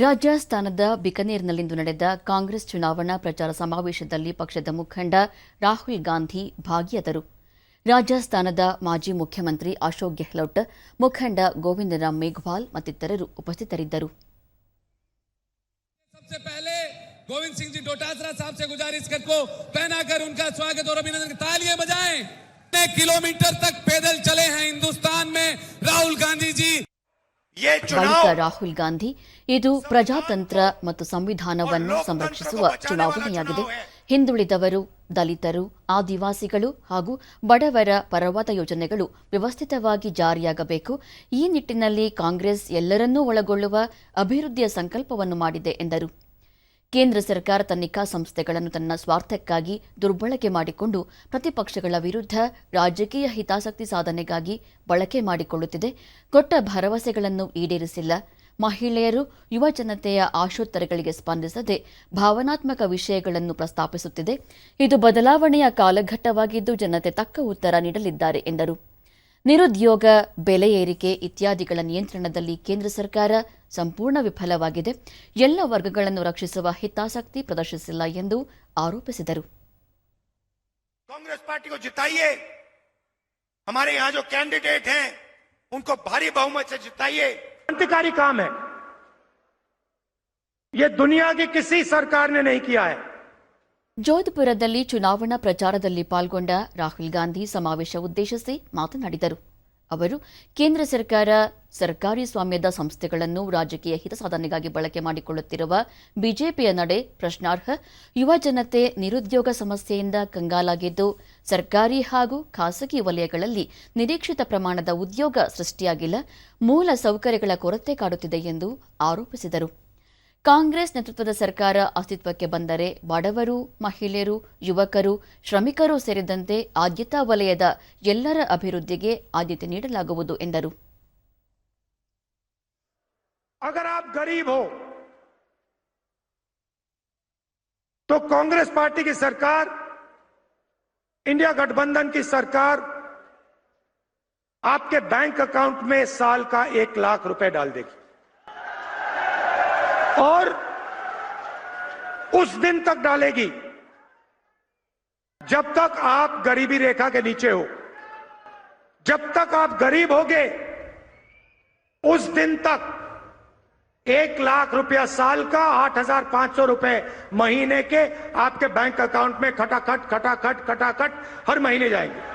ರಾಜಸ್ಥಾನದ ಬಿಕನೇರ್ನಲ್ಲಿಂದು ನಡೆದ ಕಾಂಗ್ರೆಸ್ ಚುನಾವಣಾ ಪ್ರಚಾರ ಸಮಾವೇಶದಲ್ಲಿ ಪಕ್ಷದ ಮುಖಂಡ ರಾಹುಲ್ ಗಾಂಧಿ ಭಾಗಿಯಾದರು ರಾಜಸ್ಥಾನದ ಮಾಜಿ ಮುಖ್ಯಮಂತ್ರಿ ಅಶೋಕ್ ಗೆಹ್ಲೋಟ್ ಮುಖಂಡ ಗೋವಿಂದರಾಮ್ ಮೇಘವಾಲ್ ಮತ್ತಿತರರು ಉಪಸ್ಥಿತರಿದ್ದರು सबसे पहले गोविंद सिंह जी डोटासरा साहब से गुजारिश कर को पहनाकर उनका स्वागत और अभिनंदन तालियां बजाएं कितने किलोमीटर तक पैदल चले हैं हिंदुस्तान में राहुल गांधी जी ये ಬಳಿಕ ರಾಹುಲ್ ಗಾಂಧಿ ಇದು ಪ್ರಜಾತಂತ್ರ ಮತ್ತು ಸಂವಿಧಾನವನ್ನು ಸಂರಕ್ಷಿಸುವ ಚುನಾವಣೆಯಾಗಿದೆ. ಹಿಂದುಳಿದವರು ದಲಿತರು ಆದಿವಾಸಿಗಳು ಹಾಗೂ ಬಡವರ ಪರವಾದ ಯೋಜನೆಗಳು ವ್ಯವಸ್ಥಿತವಾಗಿ ಜಾರಿಯಾಗಬೇಕು. ಈ ನಿಟ್ಟಿನಲ್ಲಿ ಕಾಂಗ್ರೆಸ್ ಎಲ್ಲರನ್ನೂ ಒಳಗೊಳ್ಳುವ ಅಭಿವೃದ್ಧಿಯ ಸಂಕಲ್ಪವನ್ನು ಮಾಡಿದೆ ಎಂದರು. ಕೇಂದ್ರ ಸರ್ಕಾರ ತನಿಖಾ ಸಂಸ್ಥೆಗಳನ್ನು ತನ್ನ ಸ್ವಾರ್ಥಕ್ಕಾಗಿ ದುರ್ಬಳಕೆ ಮಾಡಿಕೊಂಡು ಪ್ರತಿಪಕ್ಷಗಳ ವಿರುದ್ಧ ರಾಜಕೀಯ ಹಿತಾಸಕ್ತಿ ಸಾಧನೆಗಾಗಿ ಬಳಕೆ ಮಾಡಿಕೊಳ್ಳುತ್ತಿದೆ. ಕೊಟ್ಟ ಭರವಸೆಗಳನ್ನು ಈಡೇರಿಸಿಲ್ಲ. ಮಹಿಳೆಯರು ಯುವ ಜನತೆಯ ಆಶೋತ್ತರಗಳಿಗೆ ಸ್ಪಂದಿಸದೆ ಭಾವನಾತ್ಮಕ ವಿಷಯಗಳನ್ನು ಪ್ರಸ್ತಾಪಿಸುತ್ತಿದೆ. ಇದು ಬದಲಾವಣೆಯ ಕಾಲಘಟ್ಟವಾಗಿದ್ದು ಜನತೆ ತಕ್ಕ ಉತ್ತರ ನೀಡಲಿದ್ದಾರೆ, ಎಂದರು. ನಿರುದ್ಯೋಗ ಬೆಲೆ ಏರಿಕೆ ಇತ್ಯಾದಿಗಳ ನಿಯಂತ್ರಣದಲ್ಲಿ ಕೇಂದ್ರ ಸರ್ಕಾರ ಸಂಪೂರ್ಣ ವಿಫಲವಾಗಿದೆ ಎಲ್ಲ ವರ್ಗಗಳನ್ನು ರಕ್ಷಿಸುವ ಹಿತಾಸಕ್ತಿ ಪ್ರದರ್ಶಿಸಿಲ್ಲ ಎಂದು ಆರೋಪಿಸಿದರು कांग्रेस पार्टी को जिताइए हमारे यहाँ जो कैंडिडेट हैं उनको भारी बहुमत से जिताइए क्रांतिकारी काम है ये दुनिया की किसी सरकार ने नहीं किया है ಜೋಧ್ಪುರದಲ್ಲಿ ಚುನಾವಣಾ ಪ್ರಚಾರದಲ್ಲಿ ಪಾಲ್ಗೊಂಡ ರಾಹುಲ್ ಗಾಂಧಿ ಸಮಾವೇಶ ಉದ್ದೇಶಿಸಿ ಮಾತನಾಡಿದರು. ಅವರು, ಕೇಂದ್ರ ಸರ್ಕಾರ ಸರ್ಕಾರಿ ಸ್ವಾಮ್ಯದ ಸಂಸ್ಥೆಗಳನ್ನು ರಾಜಕೀಯ ಹಿತಸಾಧನೆಗಾಗಿ ಬಳಕೆ ಮಾಡಿಕೊಳ್ಳುತ್ತಿರುವ ಬಿಜೆಪಿಯ ನಡೆ ಪ್ರಶ್ನಾರ್ಹ. ಯುವ ಜನತೆ ನಿರುದ್ಯೋಗ ಸಮಸ್ಯೆಯಿಂದ ಕಂಗಾಲಾಗಿದ್ದು, ಸರ್ಕಾರಿ ಹಾಗೂ ಖಾಸಗಿ ವಲಯಗಳಲ್ಲಿ ನಿರೀಕ್ಷಿತ ಪ್ರಮಾಣದ ಉದ್ಯೋಗ ಸೃಷ್ಟಿಯಾಗಿಲ್ಲ, ಮೂಲ ಸೌಕರ್ಯಗಳ ಕೊರತೆ ಕಾಡುತ್ತಿದೆ ಎಂದು ಆರೋಪಿಸಿದರು. ಕಾಂಗ್ರೆಸ್ ನೇತೃತ್ವದ ಸರ್ಕಾರ ಅಸ್ತಿತ್ವಕ್ಕೆ ಬಂದರೆ ಬಡವರು ಮಹಿಳೆಯರು ಯುವಕರು ಶ್ರಮಿಕರು ಸೇರಿದಂತೆ ಆದ್ಯತಾ ವಲಯದ ಎಲ್ಲರ ಅಭಿವೃದ್ಧಿಗೆ ಆದ್ಯತೆ ನೀಡಲಾಗುವುದು ಎಂದರು अगर आप गरीब हो तो कांग्रेस पार्टी की सरकार इंडिया गठबंधन की सरकार आपके बैंक अकाउंट में साल का एक लाख रुपए डाल देगी और उस दिन तक डालेगी। जब तक आप गरीबी रेखा के नीचे हो, जब तक आप गरीब होगे, उस दिन तक एक लाख रुपया साल का, आठ हज़ार पाँच सौ रुपए महीने के आपके बैंक अकाउंट में खटाखट खटाखट खटाखट हर महीने जाएँगे।